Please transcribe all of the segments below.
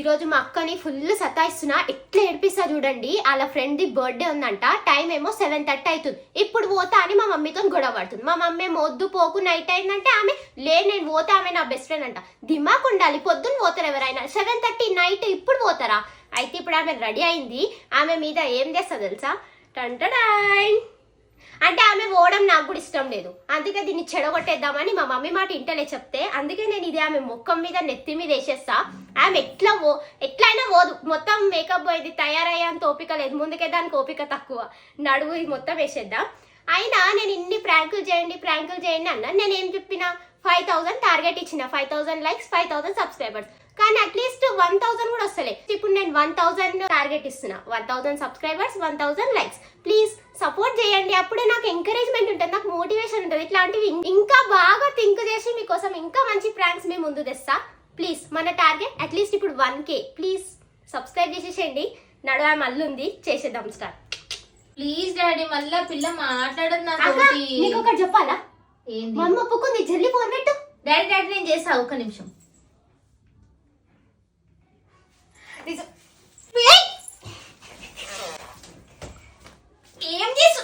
ఈరోజు మా అక్కని ఫుల్ సతాయిస్తున్నా. ఎట్లా ఏడిపిస్తా చూడండి. వాళ్ళ ఫ్రెండ్ ది బర్త్డే ఉందంట. టైం ఏమో సెవెన్ థర్టీ అవుతుంది. ఇప్పుడు పోతా అని మా మమ్మీతో గొడవ పడుతుంది. మా మమ్మీ ఏమో వద్దు పోకు నైట్ అయిందంటే ఆమె లే నేను పోతా ఆమె నా బెస్ట్ ఫ్రెండ్ అంట. దిమాక్ ఉండాలి పొద్దున్న పోతారు ఎవరైనా. సెవెన్ థర్టీ నైట్ ఇప్పుడు పోతారా? అయితే ఇప్పుడు ఆమె రెడీ అయింది. ఆమె మీద ఏం చేస్తా తెలుసా? టంటడాయ్ అంటే ఆమె పోవడం నాకు కూడా ఇష్టం లేదు. అందుకే దీన్ని చెడగొట్టేద్దామని మా మమ్మీ మాట ఇంటలే చెప్తే అందుకే నేను ఇది ఆమె ముఖం మీద నెత్తి మీద వేసేస్తా. ఆమె ఎట్లా పో ఎట్లయినా పోదు. మొత్తం మేకప్ ఇది తయారయ్యేంత ఓపిక లేదు. ముందుకే దానికి ఓపిక తక్కువ. నడువు ఇది మొత్తం వేసేద్దాం. అయినా నేను ఇన్ని ప్రాంకులు చేయండి ప్రాంకులు చేయండి అన్నా నేను ఏం చెప్పిన? ఫైవ్ థౌసండ్ టార్గెట్ ఇచ్చిన. Five thousand likes five thousand subscribers కానీ అట్లీస్ట్ వన్ థౌసండ్ కూడా వస్తలే. ఇప్పుడు నేను వన్ థౌసండ్ టార్గెట్ ఇస్తున్నా. One thousand subscribers one thousand likes please support చేయండి. అప్పుడే నాకు ఎంకరేజ్మెంట్ ఉంటుంది. నాకు మోటివేషన్ ఉంటుంది. ఇట్లాంటివి ఇంకా బాగా థింక్ చేసి మీకోసం ఇంకా మంచి ప్రాంక్స్ మీ ముందు తెస్తా. ప్లీజ్ మన టార్గెట్ అట్లీస్ట్ ఇప్పుడు వన్ కే ప్లీజ్ సబ్స్క్రైబ్ చేసేసేయండి. నడవ మళ్ళీ ఉంది చేసేద్దాం స్టార్ట్ ప్లీజ్ డాడీ మళ్ళా పిల్ల మాట్లాడదు నీకు ఒకటి చెప్పాలా? ఏంది? మా అమ్మ ఒప్పుకుంది. జల్లి ఫోన్ పెట్టు డాడీ డాడీ నేను చేస్తా ఒక్క నిమిషం. ఏయ్! ఏం చేసు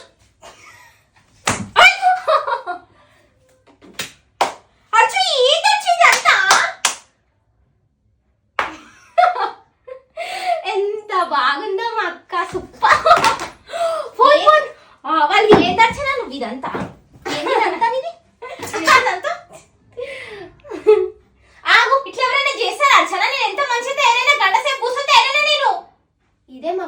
అచ్చు ఏంటి వచ్చింది అంతా ఎంత బాగుందో మా అక్క సూపర్ ఫోన్ ఫోన్ ఆ, వాళ్ళకి ఏం దర్శన నువ్వు ఇదంతా ఏంది ఇదంతా నీది ఇదంతా ఆగు ఇట్లా ఎవరైనా చేస్తారా అర్చన నేను ఎంత మంచి తయారైనా గంట సేపు కూర్చొని తయారైనా నేను ఇదే మా అమ్మ ఒప్పుకుంది అక్క అమ్మా! అరే ఆ ఇల్లెటు నాక బండలు కూడా జారు అర్చన ఎందుకు అర్చన నువ్వు ఇట్లా చేసినావు? ఎందుకు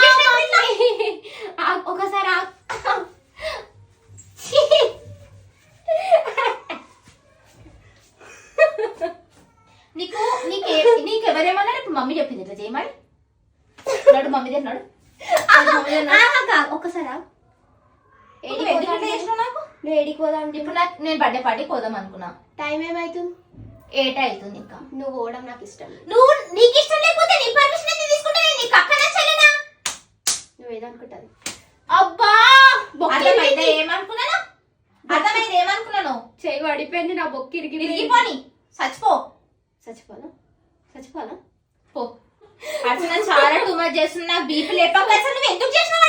చేసినావు ఇట్లా? ఆ, ఒకసారి నీకు నీకు నీకు ఎవరేమన్నారు ఇప్పుడు మమ్మీ చెప్పింది ఇట్లా చేయమని నాడు మమ్మీ తిన్నాడు ఆహా, ఒకసారి ఆ. ఏడికి ఎందుకు పోదాం ఇట్లా చేసినావు నాకు నువ్వు ఏడికి పోదాం ఇప్పుడు నాకు నేను బర్త్డే పార్టీకి పోదాం అనుకున్నా. టైం ఏమైతుంది? ఏట అవుతుంది ఇంకా? నువ్వు పోవడం నాకు ఇష్టం. నువ్వు నీకు ఇష్టం లేకపోతే నీ పర్మిషన్ ఎందుకు తీసుకుంటా నేను నీకు అక్క నచ్చలేనా నువ్వు ఏదనుకుంటుంది అబ్బా! అర్థమైందా. ఏమనుకున్నాను? అర్థమైంది? ఏమనుకున్నాను? చెయ్యి పడిపోయింది నా బొక్కి ఇరిగి విరిగిపోని చచ్చిపో. చచ్చిపోనా? చచ్చిపోనా? పో. అర్చన చాలా టూ మచ్ చేస్తున్నా. బీపీ లేపక అసలు నువ్వు ఎందుకు చేసినావు